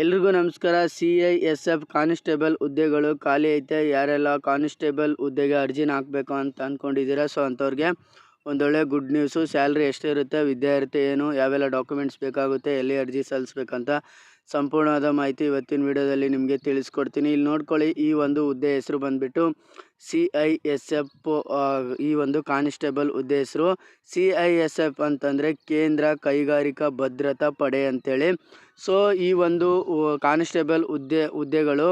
ಎಲ್ರಿಗೂ ನಮಸ್ಕಾರ. C I S F constable ಹುದ್ದೆಗಳು ಖಾಲಿ ಐತೆ. ಯಾರೆಲ್ಲ ಕಾನಿಸ್ಟೇಬಲ್ ಹುದ್ದೆಗೆ ಅರ್ಜಿನ ಹಾಕಬೇಕು ಅಂತ ಅಂದ್ಕೊಂಡಿದ್ದೀರಾ ಸೊ ಅಂಥವ್ರಿಗೆ ಒಂದೊಳ್ಳೆ ಗುಡ್ ನ್ಯೂಸು. ಸ್ಯಾಲ್ರಿ ಎಷ್ಟಿರುತ್ತೆ ವಿದ್ಯಾರ್ಥಿ ಏನು, ಯಾವೆಲ್ಲ ಡಾಕ್ಯುಮೆಂಟ್ಸ್ ಬೇಕಾಗುತ್ತೆ, ಎಲ್ಲಿ ಅರ್ಜಿ ಸಲ್ಲಿಸ್ಬೇಕಂತ ಸಂಪೂರ್ಣವಾದ ಮಾಹಿತಿ ಇವತ್ತಿನ ವಿಡಿಯೋದಲ್ಲಿ ನಿಮಗೆ ತಿಳಿಸ್ಕೊಡ್ತೀನಿ. ಇಲ್ಲಿ ನೋಡ್ಕೊಳ್ಳಿ, ಈ ಒಂದು ಹುದ್ದೆ ಹೆಸರು ಬಂದುಬಿಟ್ಟು ಸಿ ಐ ಎಸ್ ಎಫ್ ಈ ಒಂದು ಕಾನಿಸ್ಟೇಬಲ್ ಹುದ್ದೆ ಹೆಸರು. ಸಿ ಐ ಎಸ್ ಎಫ್ ಅಂತಂದರೆ ಕೇಂದ್ರ ಕೈಗಾರಿಕಾ ಭದ್ರತಾ ಪಡೆ ಅಂತೇಳಿ. ಸೊ ಈ ಒಂದು ಕಾನಿಸ್ಟೇಬಲ್ ಹುದ್ದೆ, ಹುದ್ದೆಗಳು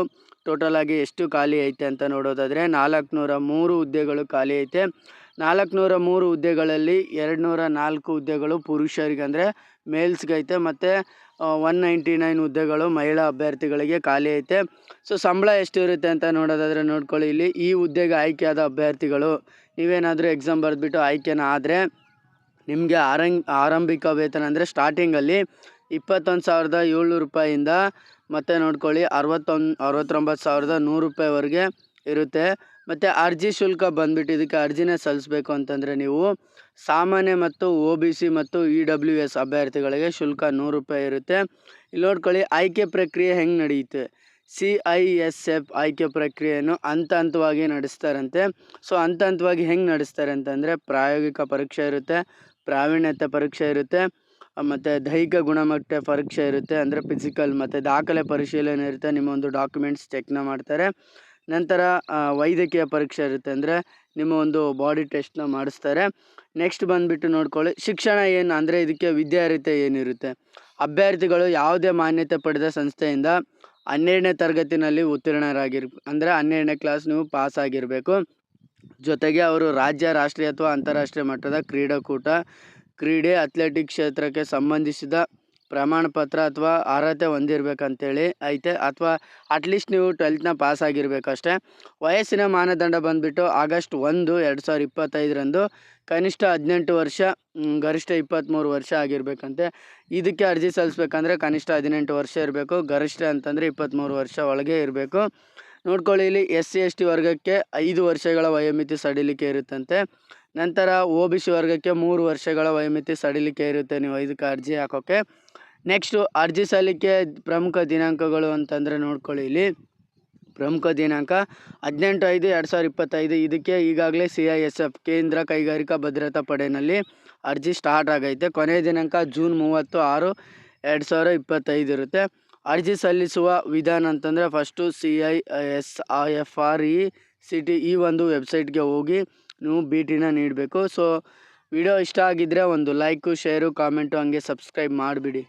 ಟೋಟಲ್ ಆಗಿ ಎಷ್ಟು ಖಾಲಿ ಐತೆ ಅಂತ ನೋಡೋದಾದರೆ ನಾಲ್ಕುನೂರ ಮೂರು ಹುದ್ದೆಗಳು ಖಾಲಿ ಐತೆ. ನಾಲ್ಕುನೂರ ಮೂರು ಹುದ್ದೆಗಳಲ್ಲಿ ಎರಡು ನೂರ ನಾಲ್ಕು ಹುದ್ದೆಗಳು ಪುರುಷರಿಗೆ ಅಂದರೆ ಮೇಲ್ಸ್ಗೈತೆ ಮತ್ತು ಒನ್ ನೈಂಟಿ ನೈನ್ ಹುದ್ದೆಗಳು ಮಹಿಳಾ ಅಭ್ಯರ್ಥಿಗಳಿಗೆ ಖಾಲಿ ಐತೆ. ಸೊ ಸಂಬಳ ಎಷ್ಟು ಇರುತ್ತೆ ಅಂತ ನೋಡೋದಾದರೆ ನೋಡ್ಕೊಳ್ಳಿ. ಇಲ್ಲಿ ಈ ಹುದ್ದೆಗೆ ಆಯ್ಕೆಯಾದ ಅಭ್ಯರ್ಥಿಗಳು, ನೀವೇನಾದರೂ ಎಕ್ಸಾಮ್ ಬರೆದ್ಬಿಟ್ಟು ಆಯ್ಕೆನ ಆದರೆ ನಿಮಗೆ ಆರಂ ಆರಂಭಿಕ ವೇತನ ಅಂದರೆ ಸ್ಟಾರ್ಟಿಂಗಲ್ಲಿ ಇಪ್ಪತ್ತೊಂದು ಸಾವಿರದ ಏಳ್ನೂರು ರೂಪಾಯಿಂದ ಮತ್ತು ನೋಡ್ಕೊಳ್ಳಿ ಅರವತ್ತೊಂದು, ಅರವತ್ತೊಂಬತ್ತು ಸಾವಿರದ ನೂರು ರೂಪಾಯಿವರೆಗೆ ಇರುತ್ತೆ. ಮತ್ತು ಅರ್ಜಿ ಶುಲ್ಕ ಬಂದ್ಬಿಟ್ಟು ಇದಕ್ಕೆ ಅರ್ಜಿನ ಸಲ್ಲಿಸ್ಬೇಕು ಅಂತಂದರೆ ನೀವು ಸಾಮಾನ್ಯ ಮತ್ತು ಒ ಮತ್ತು ಇ ಅಭ್ಯರ್ಥಿಗಳಿಗೆ ಶುಲ್ಕ ನೂರು ರೂಪಾಯಿ ಇರುತ್ತೆ. ಇಲ್ಲಿ ನೋಡ್ಕೊಳ್ಳಿ, ಆಯ್ಕೆ ಪ್ರಕ್ರಿಯೆ ಹೆಂಗೆ ನಡೆಯುತ್ತೆ? ಸಿ ಐ ಎಸ್ ಎಫ್ ಆಯ್ಕೆ ಪ್ರಕ್ರಿಯೆಯನ್ನು ಹಂತ ಹಂತವಾಗಿ ನಡೆಸ್ತಾರಂತೆ. ಸೊ ಹಂತ ಹಂತವಾಗಿ ಹೆಂಗೆ ನಡೆಸ್ತಾರೆ ಅಂತಂದರೆ ಪ್ರಾಯೋಗಿಕ ಪರೀಕ್ಷೆ ಇರುತ್ತೆ, ಪ್ರಾವೀಣ್ಯತೆ ಪರೀಕ್ಷೆ ಇರುತ್ತೆ, ಮತ್ತು ದೈಹಿಕ ಗುಣಮಟ್ಟ ಪರೀಕ್ಷೆ ಇರುತ್ತೆ, ಅಂದರೆ ಫಿಸಿಕಲ್ ಮತ್ತು ದಾಖಲೆ ಪರಿಶೀಲನೆ ಇರುತ್ತೆ, ನಿಮ್ಮ ಒಂದು ಡಾಕ್ಯುಮೆಂಟ್ಸ್ ಚೆಕ್ನ ಮಾಡ್ತಾರೆ. ನಂತರ ವೈದ್ಯಕೀಯ ಪರೀಕ್ಷೆ ಇರುತ್ತೆ ಅಂದರೆ ನಿಮ್ಮ ಒಂದು ಬಾಡಿ ಟೆಸ್ಟ್ನ ಮಾಡಿಸ್ತಾರೆ. ನೆಕ್ಸ್ಟ್ ಬಂದುಬಿಟ್ಟು ನೋಡ್ಕೊಳ್ಳಿ, ಶಿಕ್ಷಣ ಏನು ಅಂದರೆ ಇದಕ್ಕೆ ವಿದ್ಯಾರ್ಹತೆ ಏನಿರುತ್ತೆ? ಅಭ್ಯರ್ಥಿಗಳು ಯಾವುದೇ ಮಾನ್ಯತೆ ಪಡೆದ ಸಂಸ್ಥೆಯಿಂದ ಹನ್ನೆರಡನೇ ತರಗತಿನಲ್ಲಿ ಉತ್ತೀರ್ಣರಾಗಿರ್, ಅಂದರೆ ಹನ್ನೆರಡನೇ ಕ್ಲಾಸ್ ನೀವು ಪಾಸ್ ಆಗಿರಬೇಕು. ಜೊತೆಗೆ ಅವರು ರಾಜ್ಯ, ರಾಷ್ಟ್ರೀಯ ಅಥವಾ ಅಂತಾರಾಷ್ಟ್ರೀಯ ಮಟ್ಟದ ಕ್ರೀಡಾಕೂಟ, ಕ್ರೀಡೆ ಅಥ್ಲೆಟಿಕ್ ಕ್ಷೇತ್ರಕ್ಕೆ ಸಂಬಂಧಿಸಿದ ಪ್ರಮಾಣ ಪತ್ರ ಅಥವಾ ಅರ್ಹತೆ ಹೊಂದಿರಬೇಕಂತೇಳಿ ಐತೆ ಅಥವಾ ಅಟ್ಲೀಸ್ಟ್ ನೀವು ಟ್ವೆಲ್ತ್ನ ಪಾಸ್ ಆಗಿರಬೇಕಷ್ಟೇ. ವಯಸ್ಸಿನ ಮಾನದಂಡ ಬಂದುಬಿಟ್ಟು ಆಗಸ್ಟ್ ಒಂದು, ಎರಡು ಸಾವಿರದ ಇಪ್ಪತ್ತೈದರಂದು ಕನಿಷ್ಠ ಹದಿನೆಂಟು ವರ್ಷ ಗರಿಷ್ಠ ಇಪ್ಪತ್ತ್ಮೂರು ವರ್ಷ ಆಗಿರಬೇಕಂತೆ. ಇದಕ್ಕೆ ಅರ್ಜಿ ಸಲ್ಲಿಸ್ಬೇಕಂದ್ರೆ ಕನಿಷ್ಠ ಹದಿನೆಂಟು ವರ್ಷ ಇರಬೇಕು, ಗರಿಷ್ಠ ಅಂತಂದರೆ ಇಪ್ಪತ್ತ್ಮೂರು ವರ್ಷ ಒಳಗೆ ಇರಬೇಕು. ನೋಡ್ಕೊಳ್ಳಿ ಇಲ್ಲಿ ಎಸ್ ಸಿ, ಎಸ್ ಟಿ ವರ್ಗಕ್ಕೆ ಐದು ವರ್ಷಗಳ ವಯೋಮಿತಿ ಸಡಿಲಿಕೆ ಇರುತ್ತಂತೆ. ನಂತರ ಒ ಬಿ ಸಿ ವರ್ಗಕ್ಕೆ ಮೂರು ವರ್ಷಗಳ ವಯೋಮಿತಿ ಸಡಿಲಿಕೆ ಇರುತ್ತೆ ನೀವು ಇದಕ್ಕೆ ಅರ್ಜಿ ಹಾಕೋಕ್ಕೆ ನೆಕ್ಸ್ಟು ಅರ್ಜಿ ಸಲ್ಲಿಕೆ ಪ್ರಮುಖ ದಿನಾಂಕಗಳು ಅಂತಂದರೆ ನೋಡ್ಕೊಳ್ಳಿ ಇಲ್ಲಿ. ಪ್ರಮುಖ ದಿನಾಂಕ ಹದಿನೆಂಟು ಐದು, ಎರಡು ಸಾವಿರದ ಇಪ್ಪತ್ತೈದು. ಇದಕ್ಕೆ ಈಗಾಗಲೇ ಸಿ ಐ ಎಸ್ ಎಫ್ ಕೇಂದ್ರ ಕೈಗಾರಿಕಾ ಭದ್ರತಾ ಪಡೆಯಲ್ಲಿ ಅರ್ಜಿ ಸ್ಟಾರ್ಟ್ ಆಗೈತೆ. ಕೊನೆಯ ದಿನಾಂಕ ಜೂನ್ ಮೂವತ್ತು ಆರು ಎರಡು ಸಾವಿರ ಇಪ್ಪತ್ತೈದು ಇರುತ್ತೆ. ಅರ್ಜಿ ಸಲ್ಲಿಸುವ ವಿಧಾನ ಅಂತಂದರೆ first C I S I F R E C T ಈ ಒಂದು ವೆಬ್ಸೈಟ್ಗೆ ಹೋಗಿ ನೀವು ಭೇಟಿನ ಟಿನ ನೀಡಬೇಕು. ಸೊ ವಿಡಿಯೋ ಇಷ್ಟ ಆಗಿದ್ದರೆ ಒಂದು ಲೈಕು ಶೇರು ಕಾಮೆಂಟು ಹಂಗೆ ಸಬ್ಸ್ಕ್ರೈಬ್ ಮಾಡಿಬಿಡಿ.